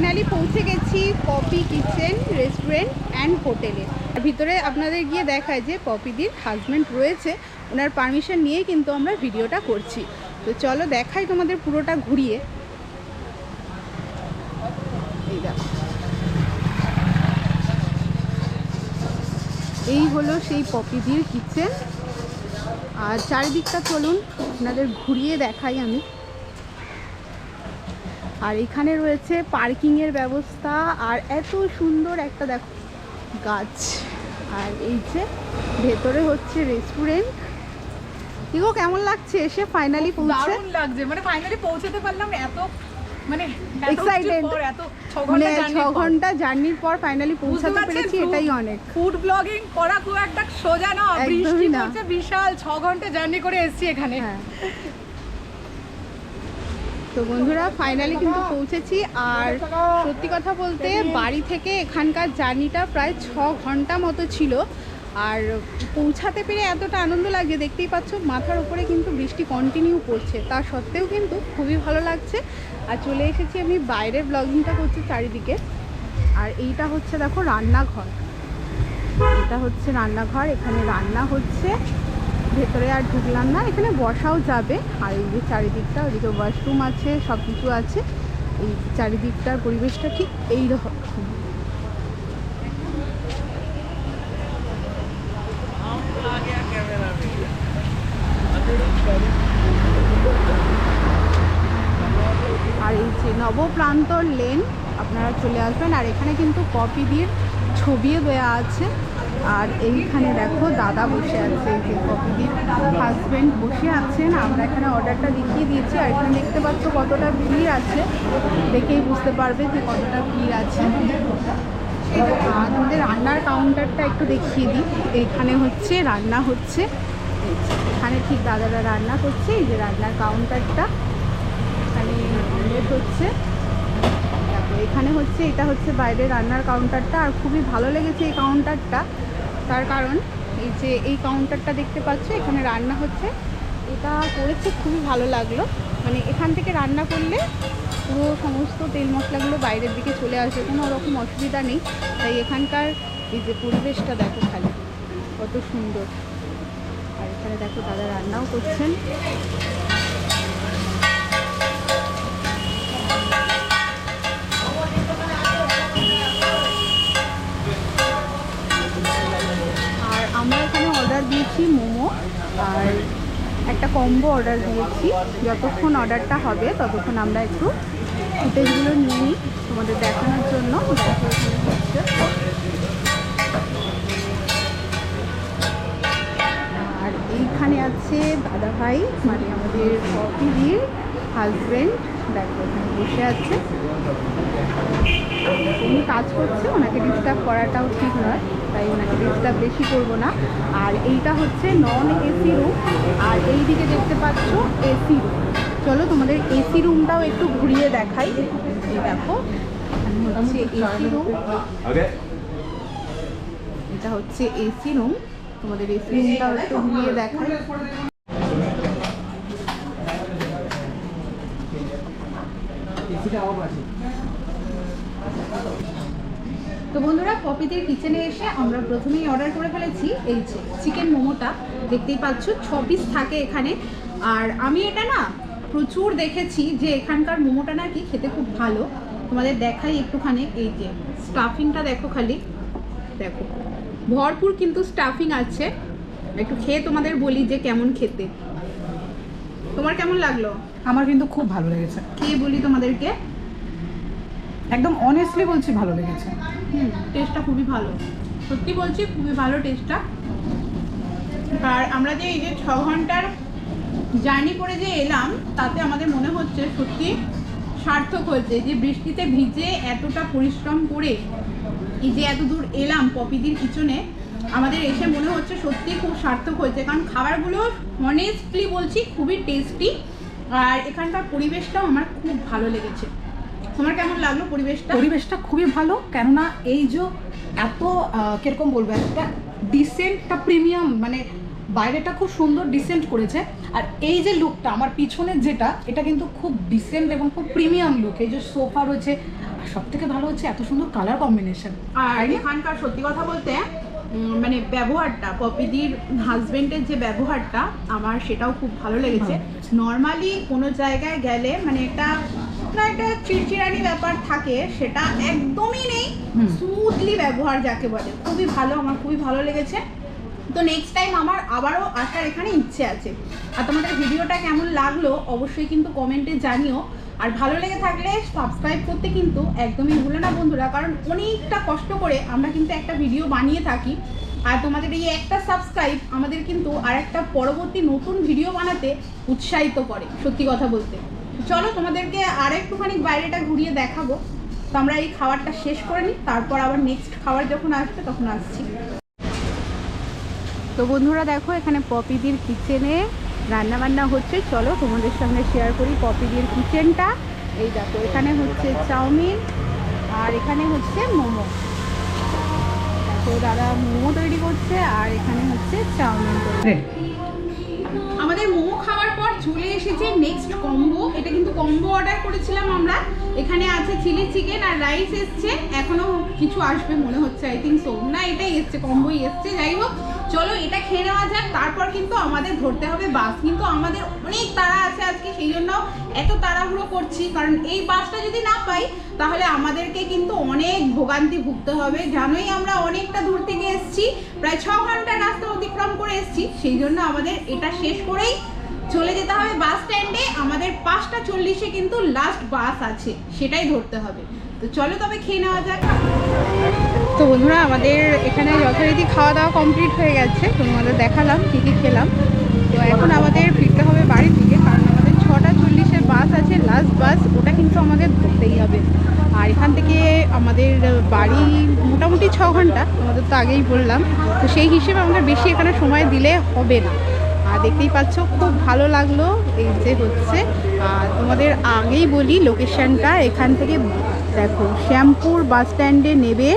Finally পৌঁছে গেছি poppy kitchen, restaurant and হোটেলে। ভিতরে আপনাদের গিয়ে দেখায় যে পপিদির হাজব্যান্ড রয়েছে, ওনার পারমিশন নিয়ে কিন্তু আমরা ভিডিওটা করছি। তো চলো দেখাই তোমাদের পুরোটা ঘুরিয়ে। এই হলো সেই পপিদির কিচেন। আর চারিদিকটা চলুন, আপনাদের ঘুরিয়ে দেখাই আমি। আর এখানে রয়েছে পার্কিংয়ের ব্যবস্থা আর এত সুন্দর একটা দেখো গাছ। আর এই যে ভেতরে হচ্ছে রেস্টুরেন্ট গো কেমন লাগছে? এসে ফাইনালি পৌঁছে? দারুণ লাগছে। মানে ফাইনালি পৌঁছাতে পারলাম এত মানে পর, এত ছ মানে ঘণ্টা ছ ঘণ্টা জার্নির পর ফাইনালি পৌঁছাতে পেরেছি এটাই অনেক। ফুড ব্লগিং করা খুব একটা সোজা না। বৃষ্টি। পড়ছে বিশাল ছ ঘণ্টা জার্নি করে এসেছি এখানে। হ্যাঁ। তো বন্ধুরা ফাইনালি কিন্তু পৌঁছেছি। আর সত্যি কথা বলতে, বাড়ি থেকে এখানকার জার্নিটা প্রায় ছ ঘণ্টা মতো ছিল। আর পৌঁছাতে পেরে এতটা আনন্দ লাগছে, দেখতেই পাচ্ছ মাথার উপরে কিন্তু বৃষ্টি কন্টিনিউ পড়ছে। তা সত্ত্বেও কিন্তু খুবই ভালো লাগছে। আর চলে এসেছি আমি বাইরের ব্লগিংটা করছি চারিদিকে। আর এইটা হচ্ছে দেখো রান্নাঘর। এটা হচ্ছে রান্নাঘর, এখানে রান্না হচ্ছে। ভেতরে আর ঢুকলাম না, এখানে বসাও যাবে। আর এই যে চারিদিকটা ওইদিকে ওয়াশরুম আছে সব কিছু আছে। এই চারিদিকটার পরিবেশটা ঠিক এই রকম। আর এই যে নবপ্রান্তর লেন আপনারা চলে আসবেন। আর এখানে কিন্তু কপি দিয়ে ছবিও দেওয়া আছে। আর এইখানে দেখো দাদা বসে আছে, এই যে কপিদির হাজব্যান্ড বসে আছেন। আমরা এখানে অর্ডারটা দেখিয়ে দিয়েছি আর এখানে দেখতে পাচ্ছ কতটা ভিড় আছে। দেখেই বুঝতে পারবে যে কতটা ভিড় আছে। আর আমাদের রান্নার কাউন্টারটা একটু দেখিয়ে দিই। এইখানে হচ্ছে, রান্না হচ্ছে। এখানে ঠিক দাদারা রান্না করছে, এই যে রান্নার কাউন্টারটা এখানে অমলেট হচ্ছে। এখানে হচ্ছে এটা হচ্ছে বাইরে রান্নার কাউন্টারটা আর খুবই ভালো লেগেছে এই কাউন্টারটা তার কারণ এই যে এই কাউন্টারটা দেখতে পাচ্ছ, এখানে রান্না হচ্ছে। এটা করেছে খুবই ভালো লাগল। মানে এখান থেকে রান্না করলে পুরো সমস্ত তেল মশলাগুলো বাইরের দিকে চলে আসে কোনো রকম অসুবিধা নেই। তাই এখানকার এই যে পরিবেশটা দেখো খালি, কত সুন্দর। আর এখানে দেখো দাদা রান্নাও করছেন। আমরা এখানে অর্ডার দিয়েছি মোমো, আর একটা কম্বো অর্ডার দিয়েছি। যতক্ষণ অর্ডারটা হবে, ততক্ষণ আমরা একটু ফুটেজগুলো নিয়ে নিই তোমাদের দেখানোর জন্য। আর এইখানে আছে দাদা ভাই মানে আমাদের কপিদির হাজব্যান্ড দেখো এখানে বসে আছে। উনি কাজ করছে, ওনাকে ডিস্টার্ব করাটাও ঠিক নয়। তাই ওনাকে ডিস্টার্ব বেশি করব না। আর এইটা হচ্ছে নন এসি রুম আর এই দিকে দেখতে পাচ্ছ এসি রুম চলো তোমাদের এসি রুমটাও একটু ঘুরিয়ে দেখাই। এই দেখো হচ্ছে এসি রুম এটা হচ্ছে এসি রুম তোমাদের এসি রুমটাও একটু ঘুরিয়ে দেখাই। তো বন্ধুরা পপিদের কিচেনে এসে আমরা প্রথমেই অর্ডার করে ফেলেছি এই যে চিকেন মোমোটা। দেখতেই পাচ্ছ ছ পিস থাকে এখানে। আর আমি এটা না প্রচুর দেখেছি যে এখানকার মোমোটা নাকি খেতে খুব ভালো। তোমাদের দেখাই একটুখানি এই যে স্টাফিংটা দেখো খালি। দেখো ভরপুর কিন্তু স্টাফিং আছে। একটু খেয়ে তোমাদের বলি যে কেমন খেতে। তোমার কেমন লাগল? আমার কিন্তু খুব ভালো লেগেছে। খেয়ে বলি তোমাদেরকে। একদম অনেস্টলি বলছি ভালো লেগেছে। হুম টেস্টটা খুবই ভালো। সত্যি বলছি, খুবই ভালো টেস্টটা আর আমরা যে এই যে ছ ঘণ্টার জার্নি করে যে এলাম, তাতে আমাদের মনে হচ্ছে সত্যি সার্থক হয়েছে। যে বৃষ্টিতে ভিজে এতটা পরিশ্রম করে এই যে এত দূর এলাম পপিদির পিছনে, আমাদের এসে মনে হচ্ছে সত্যি খুব সার্থক হয়েছে। কারণ খাবারগুলো অনেস্টলি বলছি খুবই টেস্টি আর এখানকার পরিবেশটাও আমার খুব ভালো লেগেছে। তোমার কেমন লাগল পরিবেশটা? পরিবেশটা খুবই ভালো কেননা এই যে এত কীরকম বলব একটা ডিসেন্টটা প্রিমিয়াম মানে বাইরেটা খুব সুন্দর ডিসেন্ট করেছে। আর এই যে লুকটা আমার পিছনের যেটা এটা কিন্তু খুব ডিসেন্ট এবং খুব প্রিমিয়াম লুক এই যে সোফা রয়েছে আর সব থেকে ভালো হচ্ছে এত সুন্দর কালার কম্বিনেশন আর এখানকার সত্যি কথা বলতে মানে ব্যবহারটা পপিদির হাজবেন্ডের যে ব্যবহারটা আমার সেটাও খুব ভালো লেগেছে। নর্মালি কোনো জায়গায় গেলে মানে একটা না একটা চিড়চিড়ানি ব্যাপার থাকে সেটা একদমই নেই। স্মুথলি ব্যবহার যাকে বলে। খুবই ভালো আমার খুবই ভালো লেগেছে। তো নেক্সট টাইম আমার আবারও আসার এখানে ইচ্ছে আছে। আর তোমাদের ভিডিওটা কেমন লাগল অবশ্যই কিন্তু কমেন্টে জানিও। আর ভালো লেগে থাকলে সাবস্ক্রাইব করতে কিন্তু একদমই ভুলে না বন্ধুরা কারণ অনেকটা কষ্ট করে আমরা কিন্তু একটা ভিডিও বানিয়ে থাকি। আর তোমাদের এই একটা সাবস্ক্রাইব আমাদের কিন্তু আর একটা পরবর্তী নতুন ভিডিও বানাতে উৎসাহিত করে সত্যি কথা বলতে। চলো তোমাদেরকে আর একটুখানি বাইরেটা ঘুরিয়ে দেখাবো। তো আমরা এই খাবারটা শেষ করে নিই, তারপর আবার নেক্সট খাবার যখন আসবে তখন আসছি। তো বন্ধুরা দেখো, এখানে পপিদির কিচেনে রান্না বান্না হচ্ছে। চলো তোমাদের সঙ্গে শেয়ার করি পপিদির কিচেনটা। এই দেখো, এখানে হচ্ছে চাউমিন আর এখানে হচ্ছে মোমো। তো দাদা মোমো তৈরি করছে আর এখানে হচ্ছে চাউমিন তৈরি আমাদের মোমো খাওয়ার পর চলে এসেছে নেক্সট কম্বো এটা কিন্তু কম্বো অর্ডার করেছিলাম আমরা। এখানে আছে চিলি চিকেন আর রাইস এসছে। এখনও কিছু আসবে মনে হচ্ছে আই থিঙ্ক সো না এটাই এসছে কম্বোই এসছে। যাই হোক চলো এটা খেয়ে নেওয়া যাক, তারপর কিন্তু আমাদের ধরতে হবে বাস। কিন্তু আমাদের অনেক তাড়া আছে আজকে, সেই জন্য এত তাড়াহুড়ো করছি। কারণ এই বাসটা যদি না পাই, তাহলে আমাদেরকে কিন্তু অনেক ভোগান্তি ভুগতে হবে। জানোই আমরা অনেকটা দূর থেকে এসেছি, প্রায় ছ ঘণ্টা রাস্তা অতিক্রম করে এসেছি। সেই জন্য আমাদের এটা শেষ করেই চলে যেতে হবে বাস স্ট্যান্ডে। আমাদের পাঁচটা চল্লিশে কিন্তু লাস্ট বাস আছে, সেটাই ধরতে হবে। তো চলো তবে খেয়ে নেওয়া যাক। তো বন্ধুরা, আমাদের এখানে যথারীতি খাওয়া দাওয়া কমপ্লিট হয়ে গেছে। তোমাদের দেখালাম কী কী খেলাম। তো এখন আমাদের ফিরতে হবে বাড়ির দিকে, কারণ আমাদের ছটা চল্লিশের বাস আছে লাস্ট বাস, ওটা কিন্তু আমাদের ধরতেই হবে। আর এখান থেকে আমাদের বাড়ি মোটামুটি ছ ঘণ্টা, তোমাদের তো আগেই বললাম। তো সেই হিসেবে আমাদের বেশি এখানে সময় দিলে হবে না। দেখতেই পাচ্ছ খুব ভালো লাগল। এই যে হচ্ছে আর তোমাদের আগেই বলি লোকেশনটা এখান থেকে দেখো শ্যামপুর বাস স্ট্যান্ডে নেবে।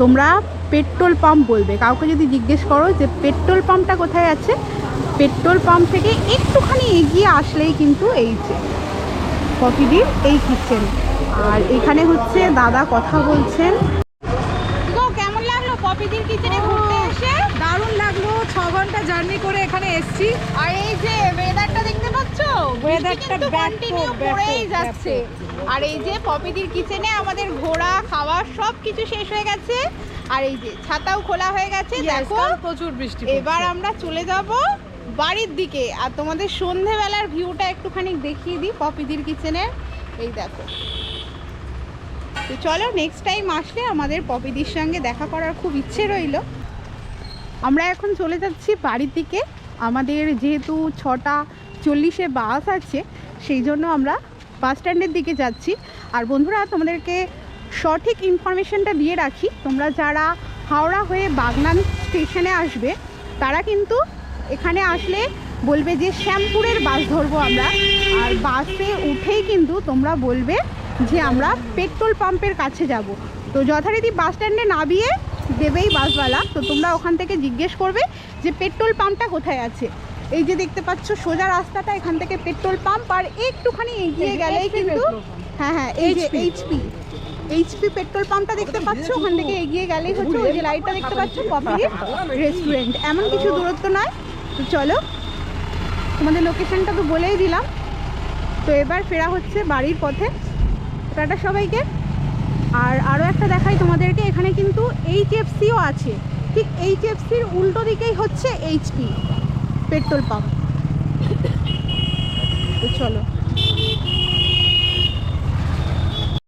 তোমরা পেট্রোল পাম্প বলবে। কাউকে যদি জিজ্ঞেস করো যে পেট্রোল পাম্পটা কোথায় আছে পেট্রোল পাম্প থেকে একটুখানি এগিয়ে আসলেই কিন্তু এই যে কফিডির এই কিচেন আর এখানে হচ্ছে দাদা কথা বলছেন। কেমন লাগল পপিদির কিচেনে ঘুরতে এসে? দারুণ লাগল ছ ঘণ্টা জার্নি করে এসেছি। আর এই যে ওয়েদারটা দেখতে পাচ্ছ? ব্যাপক, কন্টিনিউ পড়েই যাচ্ছে। আর এই যে পপিদির কিচেনে আমাদের ঘোরা খাওয়া সব কিছু শেষ হয়ে গেছে। আর এই যে ছাতাও খোলা হয়ে গেছে দেখো। প্রচুর বৃষ্টি এবার আমরা চলে যাব বাড়ির দিকে। আর তোমাদের সন্ধেবেলার ভিউটা একটুখানি দেখিয়ে দিই পপিদির কিচেনের এই দেখো। তো চলো নেক্সট টাইম আসলে আমাদের পপিদির সঙ্গে দেখা করার খুব ইচ্ছে রইল। আমরা এখন চলে যাচ্ছি বাড়ির দিকে। আমাদের যেহেতু ছটা চল্লিশে বাস আছে, সেই জন্য আমরা বাস স্ট্যান্ডের দিকে যাচ্ছি। আর বন্ধুরা, তোমাদেরকে সঠিক ইনফরমেশনটা দিয়ে রাখি, তোমরা যারা হাওড়া হয়ে বাগনান স্টেশনে আসবে, তারা কিন্তু এখানে আসলে বলবে যে শ্যামপুরের বাস ধরবো আমরা। আর বাসে উঠেই কিন্তু তোমরা বলবে যে আমরা পেট্রোল পাম্পের কাছে যাব। তো যথারীতি বাস স্ট্যান্ডে নামিয়ে দেবেই বাসওয়ালা তো তোমরা ওখান থেকে জিজ্ঞেস করবে যে পেট্রোল পাম্পটা কোথায় আছে। এই যে দেখতে পাচ্ছ সোজা রাস্তাটা এখান থেকে পেট্রোল পাম্প আর একটুখানি এগিয়ে গেলেই কিন্তু হ্যাঁ হ্যাঁ এই যে এইচপি এইচপি পেট্রোল পাম্পটা দেখতে পাচ্ছ? ওখান থেকে এগিয়ে গেলেই হচ্ছে ওই যে লাইটটা দেখতে পাচ্ছ কফি রেস্টুরেন্ট এমন কিছু দূরত্ব নয়। তো চলো তোমাদের লোকেশনটা তো বলেই দিলাম। তো এবার ফেরা হচ্ছে বাড়ির পথে। টাটা সবাইকে। আর আরও একটা দেখাই তোমাদেরকে, এখানে কিন্তু এইচএফসিও আছে। ঠিক এইচএফসির উল্টো দিকেই হচ্ছে এইচপি পেট্রোল পাম্প চলো।